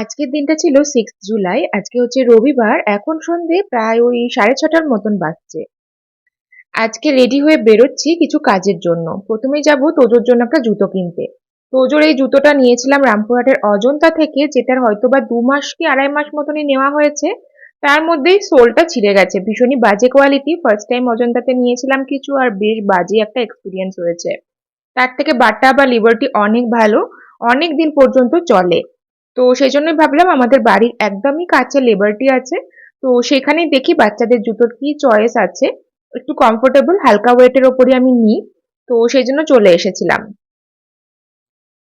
আজকের দিনটা ছিল সিক্স জুলাই আজকে হচ্ছে রবিবার, এখন সন্ধে প্রায় ওই সাড়ে ছটার মতন বাজছে। আজকে রেডি হয়ে বেরোচ্ছি কিছু কাজের জন্য। প্রথমেই যাব তোজোর জন্য একটা জুতো কিনতে। তোজোর এই জুতোটা নিয়েছিলাম রামপুরহাটের অজন্তা থেকে, যেটার হয়তো বা দু মাস কি আড়াই মাস মতনই নেওয়া হয়েছে। তার মধ্যেই সোলটা ছিঁড়ে গেছে, ভীষণই বাজে কোয়ালিটি ফার্স্ট টাইম অজন্তাতে নিয়েছিলাম কিছু আর বেশ বাজে একটা এক্সপিরিয়েন্স হয়েছে। তার থেকে বাটা বা লিবার্টি অনেক ভালো, অনেক দিন পর্যন্ত চলে। তো সেই জন্যই ভাবলাম আমাদের বাড়ির একদমই কাছে লেবারটি আছে। তো সেখানেই দেখি বাচ্চাদের জুতোর কি চয়েস আছে। একটু কমফোর্টেবল হালকা ওয়েটের ওপরই আমি নিই। তো সেই জন্য চলে এসেছিলাম।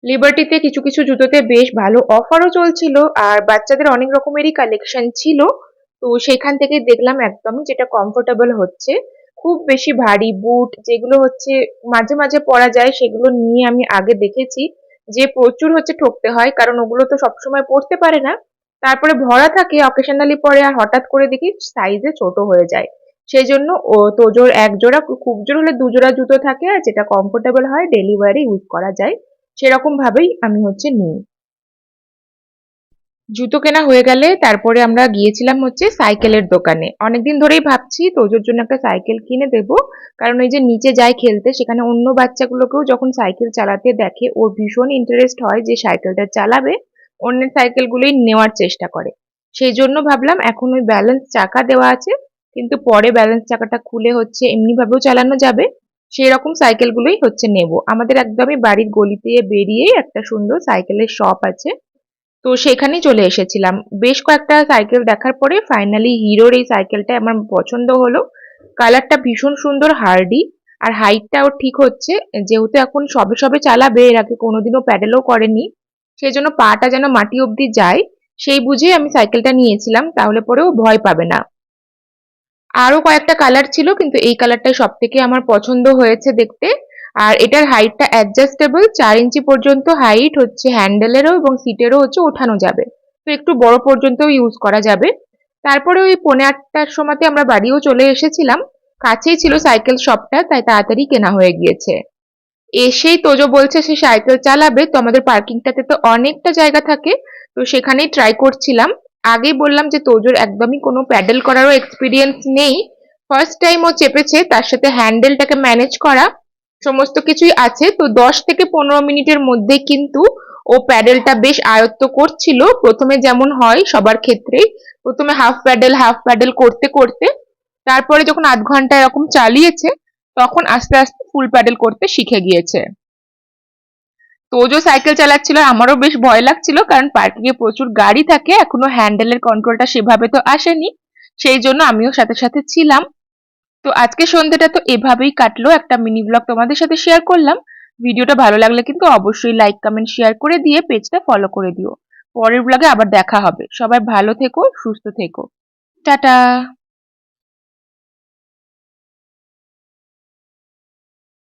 লিবার্টিতে কিছু কিছু জুতোতে বেশ ভালো অফারও চলছিল আর বাচ্চাদের অনেক রকমেরই কালেকশন ছিল। তো সেখান থেকে দেখলাম একদমই যেটা কমফোর্টেবল হচ্ছে। খুব বেশি ভারী বুট যেগুলো হচ্ছে মাঝে মাঝে পরা যায় সেগুলো নিয়ে আমি আগে দেখেছি। যে প্রচুর হচ্ছে ঠকতে হয়, কারণ ওগুলো তো সবসময় পড়তে পারে না। তারপরে ভরা থাকে অকেশনালি পরে আর হঠাৎ করে দেখি সাইজে ছোট হয়ে যায়। সেই জন্য ও তোজোর এক জোড়া, খুব জোর হলে দুজোড়া জুতো থাকে, আর যেটা কমফোর্টেবল হয় ডেলিভারি ইউজ করা যায়। সেরকম ভাবেই আমি হচ্ছে নিই। জুতো কেনা হয়ে গেলে তারপরে আমরা গিয়েছিলাম হচ্ছে সাইকেলের দোকানে। অনেকদিন ধরেই ভাবছি তোজোর জন্য একটা সাইকেল কিনে দেব। কারণ ওই যে নিচে যায় খেলতে, সেখানে অন্য বাচ্চাগুলোকেও যখন সাইকেল চালাতে দেখে, ওর ভীষণ ইন্টারেস্ট হয় যে সাইকেলটা চালাবে, অন্যের সাইকেলগুলোই নেওয়ার চেষ্টা করে। সেই জন্য ভাবলাম, এখন ওই ব্যালেন্স চাকা দেওয়া আছে, কিন্তু পরে ব্যালেন্স চাকাটা খুলে হচ্ছে এমনিভাবেও চালানো যাবে সেই রকম সাইকেলগুলোই হচ্ছে নেব। আমাদের একদমই বাড়ির গলিতে বেরিয়েই একটা সুন্দর সাইকেলের শপ আছে। তো সেখানে চলে এসেছিলাম। বেশ কয়েকটা সাইকেল দেখার পরে ফাইনালি হিরোর এই সাইকেলটা আমার পছন্দ হলো। কালারটা ভীষণ সুন্দর হার্ডি আর হাইটটাও ঠিক হচ্ছে। যেহেতু এখন সবে সবে চালাবে, এর আগে কোনোদিনও প্যাডেলও করেনি। সেই জন্য পাটা যেন মাটি অবধি যায়, সেই বুঝে আমি সাইকেলটা নিয়েছিলাম, তাহলে পরেও ভয় পাবে না। আরও কয়েকটা কালার ছিল, কিন্তু এই কালারটাই সব থেকে আমার পছন্দ হয়েছে দেখতে। আর এটার হাইটটা অ্যাডজাস্টেবল চার ইঞ্চি পর্যন্ত হাইট হচ্ছে হ্যান্ডেলেরও এবং সিটেরও হচ্ছে ওঠানো যাবে। তো একটু বড় পর্যন্ত ইউজ করা যাবে। তারপরে ওই পৌনে আটটার সময়তে আমরা বাড়িও চলে এসেছিলাম। কাছেই ছিল সাইকেল শপটা তাই তাড়াতাড়ি কেনা হয়ে গিয়েছে। এসেই তোজো বলছে সে সাইকেল চালাবে, তো আমাদের পার্কিংটাতে তো অনেকটা জায়গা থাকে, তো সেখানেই ট্রাই করছিলাম। আগেই বললাম যে তোজোর একদমই কোনো প্যাডেল করারও এক্সপিরিয়েন্স নেই। ফার্স্ট টাইম ও চেপেছে, তার সাথে হ্যান্ডেলটাকে ম্যানেজ করা। সমস্ত কিছুই আছে। তো দশ থেকে পনেরো মিনিটের মধ্যে কিন্তু ও প্যাডেলটা বেশ আয়ত্ত করছিল। প্রথমে যেমন হয় সবার ক্ষেত্রে প্রথমে হাফ প্যাডেল হাফ প্যাডেল করতে করতে। তারপরে যখন আধ ঘণ্টা এরকম চালিয়েছে, তখন আস্তে আস্তে ফুল প্যাডেল করতে শিখে গিয়েছে। তো তোজো সাইকেল চালাচ্ছিল, আমারও বেশ ভয় লাগছিল, কারণ পার্কিং এ প্রচুর গাড়ি থাকে। এখনও হ্যান্ডেলের কন্ট্রোলটা সেভাবে তো আসেনি। সেই জন্য আমিও সাথে সাথে ছিলাম। তো আজকে সন্ধ্যাটা তো এভাবেই কাটলো। একটা মিনি ব্লগ তোমাদের সাথে শেয়ার করলাম। ভিডিওটা ভালো লাগলে কিন্তু অবশ্যই লাইক কমেন্ট শেয়ার করে দিয়ে পেজটা ফলো করে দিও। পরের ব্লগে আবার দেখা হবে। সবাই ভালো থেকো, সুস্থ থেকো। টাটা!